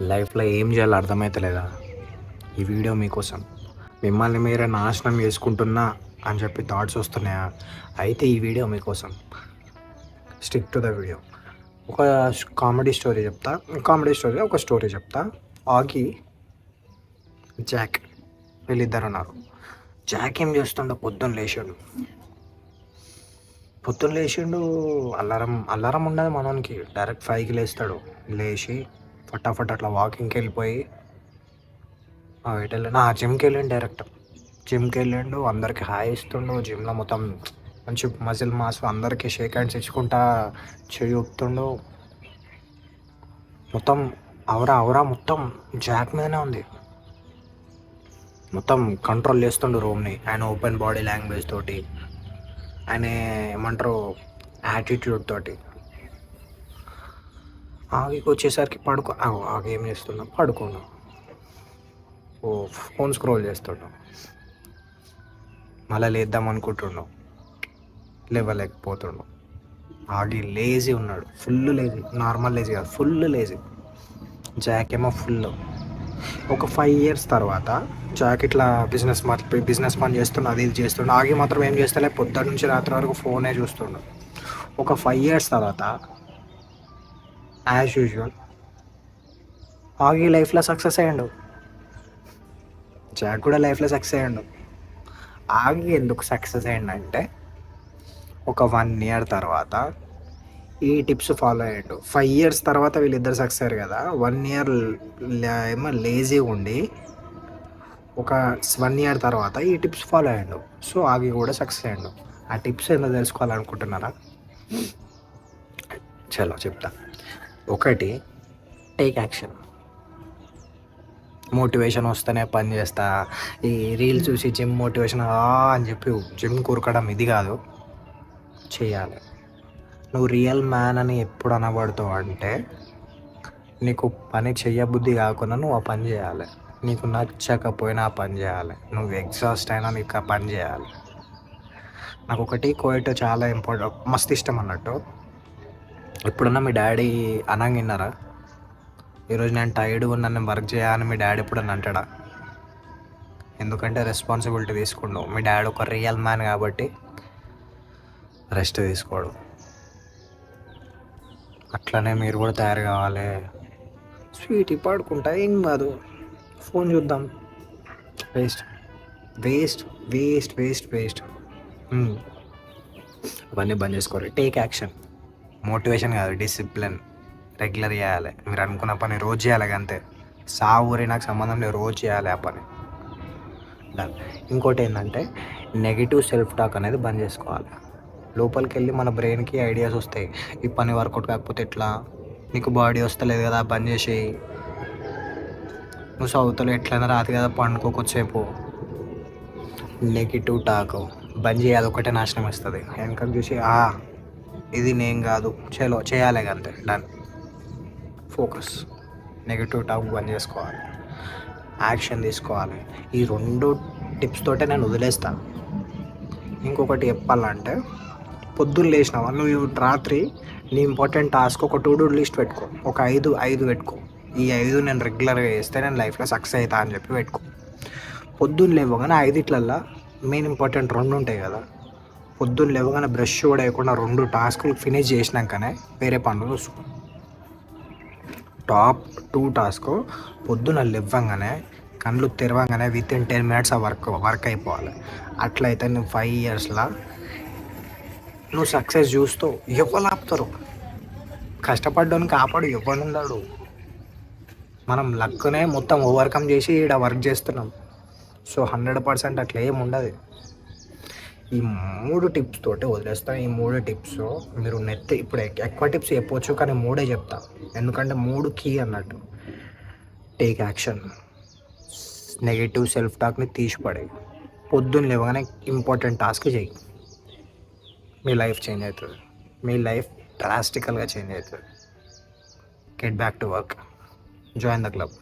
లైఫ్లో ఏం చేయాలో అర్థమవుతలేదా ఈ వీడియో మీకోసం. మిమ్మల్ని మీరే నాశనం చేసుకుంటున్నా అని చెప్పి థాట్స్ వస్తున్నాయా? అయితే ఈ వీడియో మీకోసం. స్టిక్ టు ద వీడియో ఒక కామెడీ స్టోరీ చెప్తా. కామెడీ స్టోరీ ఒక స్టోరీ చెప్తా. ఆగి జాక్ వీళ్ళిద్దరు ఉన్నారు. జాక్ ఏం చేస్తుండో పొద్దున్న లేచాడు. పొద్దున్న లేచిండు అల్లారం అల్లారం ఉండదు మనోనికి. డైరెక్ట్ ఫైవ్కి లేస్తాడు. లేచి ఫటాఫట్ అట్లా వాకింగ్కి వెళ్ళిపోయి ఎటు వెళ్ళి నా జిమ్కి వెళ్ళాను డైరెక్ట్ జిమ్కి వెళ్ళిండు అందరికి హాయ్ ఇస్తుండు. జిమ్లో మొత్తం మంచి మజిల్ మాస్ అందరికీ షేక్ హ్యాండ్స్ ఇచ్చుకుంటా చెయ్యి ఊపుతుండు. మొత్తం అవరా అవరా మొత్తం జాక్ మీదనే ఉంది. మొత్తం కంట్రోల్ చేస్తుండు రూమ్ని ఆయన ఓపెన్ బాడీ లాంగ్వేజ్ తోటి ఆయన ఏమంటారు యాటిట్యూడ్ తోటి. ఆగికి వచ్చేసరికి పడుకో ఆగ ఆగి ఏం చేస్తున్నాం పడుకున్నాం ఓ ఫోన్ స్క్రోల్ చేస్తున్నాం మళ్ళీ లేద్దాం అనుకుంటున్నాం లేవలేకపోతున్నాం ఆగి లేజీ ఉన్నాడు. Full lazy. నార్మల్ లేజీ కాదు. Full lazy. జాక్ ఏమో ఫుల్. ఒక ఫైవ్ ఇయర్స్ తర్వాత జాక్ ఇట్లా బిజినెస్ బిజినెస్ పని చేస్తున్నా అది ఇది చేస్తుండు. ఆగి మాత్రం ఏం చేస్తలే పొద్దున్న నుంచి రాత్రి వరకు ఫోనే చూస్తుండు. ఒక ఫైవ్ ఇయర్స్ తర్వాత యాజ్ యూజువల్ ఆగి లైఫ్లో సక్సెస్ అయ్యండు. జాక్ కూడా లైఫ్లో సక్సెస్ అయ్యండు. ఆగి ఎందుకు సక్సెస్ అయ్యండి అంటే ఒక వన్ ఇయర్ తర్వాత ఈ టిప్స్ ఫాలో అయ్యాడు. ఫైవ్ ఇయర్స్ తర్వాత వీళ్ళిద్దరు సక్సెస్ అయ్యారు కదా వన్ ఇయర్ ఏమో లేజీ ఉండి ఒక వన్ ఇయర్ తర్వాత ఈ టిప్స్ ఫాలో అయ్యాడు. సో ఆగి కూడా సక్సెస్ అయ్యాడు. ఆ టిప్స్ ఏందో తెలుసుకోవాలనుకుంటున్నారా? చలో చెప్తా. ఒకటి టేక్ యాక్షన్ మోటివేషన్ వస్తేనే పని చేస్తా. ఈ రీల్ చూసి జిమ్ మోటివేషన్ అని చెప్పి జిమ్ కూరకడం ఇది కాదు. చేయాలి. నువ్వు రియల్ మ్యాన్ అని ఎప్పుడు అనబడతావు అంటే నీకు పని చెయ్యబుద్ధి కాకుండా నువ్వు ఆ పని చేయాలి. నీకు నచ్చకపోయినా ఆ పని చేయాలి. నువ్వు ఎగ్జాస్ట్ అయినా నీకు ఆ పని చేయాలి. నాకు ఒకటి కోయట్ చాలా ఇంపార్టెంట్ మస్తు ఇష్టం అన్నట్టు. ఎప్పుడన్నా మీ డాడీ అనంగా విన్నారా? ఈరోజు నేను టైర్డ్ ఉన్నాను నేను వర్క్ చేయాలని మీ డాడీ ఎప్పుడన్నా అంటాడా? ఎందుకంటే రెస్పాన్సిబిలిటీ తీసుకుండు. మీ డాడీ ఒక రియల్ మ్యాన్ కాబట్టి రెస్ట్ తీసుకోడు. అట్లనే మీరు కూడా తయారు కావాలి. స్వీట్ పడుకుంటా ఏం కాదు. ఫోన్ చూద్దాం. Waste waste waste waste waste అవన్నీ బంద్ చేసుకోవాలి టేక్ యాక్షన్ మోటివేషన్ కాదు డిసిప్లిన్. రెగ్యులర్ చేయాలి. మీరు అనుకున్న పని రోజు చేయాలి అంతే. సా ఊరి నాకు సంబంధం లేదు రోజు చేయాలి ఆ పని. డన్ ఇంకోటి ఏంటంటే నెగిటివ్ సెల్ఫ్ టాక్ అనేది బంద్ చేసుకోవాలి. లోపలికి వెళ్ళి మన బ్రెయిన్కి ఐడియాస్ వస్తాయి. ఈ పని వర్కౌట్ కాకపోతే ఎట్లా? నీకు బాడీ వస్తలేదు కదా బంద్ చేసేయి. నువ్వు చదువుతలో ఎట్లయినా రాదు కదా పండుకో కొద్దిసేపు. నెగిటివ్ టాక్ బంద్ చేయాలి ఒకటే నాశనం వస్తుంది. వెనక చూసి ఆ ఇది నేను కాదు. చలో చేయాలి అంతే డన్ ఫోకస్ నెగిటివ్ టాక్ బంద్ చేసుకోవాలి. యాక్షన్ తీసుకోవాలి. ఈ రెండు టిప్స్ తోటే నేను వదిలేస్తాను ఇంకొకటి చెప్పాలంటే పొద్దున్న లేచినావా నువ్వు రాత్రి నీ ఇంపార్టెంట్ టాస్క్ ఒక టూ డూ లిస్ట్ పెట్టుకో. ఒక ఐదు ఐదు పెట్టుకో. ఈ ఐదు నేను రెగ్యులర్గా చేస్తే నేను లైఫ్లో సక్సెస్ అవుతా అని చెప్పి పెట్టుకో. పొద్దున్న లేవగానే ఐదిట్లల్లో మెయిన్ ఇంపార్టెంట్ రెండు ఉంటాయి కదా. పొద్దున్న లేవగానే బ్రష్ కూడా వేయకుండా రెండు టాస్కులు ఫినిష్ చేసినాకనే వేరే పనులు టాప్ టూ టాస్క్ పొద్దున లేవగానే కళ్ళు తెరవంగానే విత్ ఇన్ టెన్ మినిట్స్ ఆ వర్క్ వర్క్ అయిపోవాలి. అట్లయితే నువ్వు ఫైవ్ ఇయర్స్లో నువ్వు సక్సెస్ చూస్తూ ఎవరు ఆపుతారు? కష్టపడ్డానికి కాపాడు ఎవరున్నాడు మనం లక్నే మొత్తం ఓవర్కమ్ చేసి ఇక్కడ వర్క్ చేస్తున్నాం. సో హండ్రెడ్ పర్సెంట్ అట్లా ఏమి ఉండదు. ఈ మూడు టిప్స్ తోటి వదిలేస్తాను ఈ మూడు టిప్స్ మీరు నెట్ ఇప్పుడు ఎక్కువ టిప్స్ చెప్పవచ్చు కానీ మూడే చెప్తా. ఎందుకంటే మూడు కీ అన్నట్టు. టేక్ యాక్షన్ నెగిటివ్ సెల్ఫ్ టాక్ని తీసిపడే పొద్దున్న లేవగానే ఇంపార్టెంట్ టాస్క్ చేయి. మీ లైఫ్ చేంజ్ అవుతుంది. మీ లైఫ్ డ్రాస్టికల్గా చేంజ్ అవుతుంది. Get back to work join the club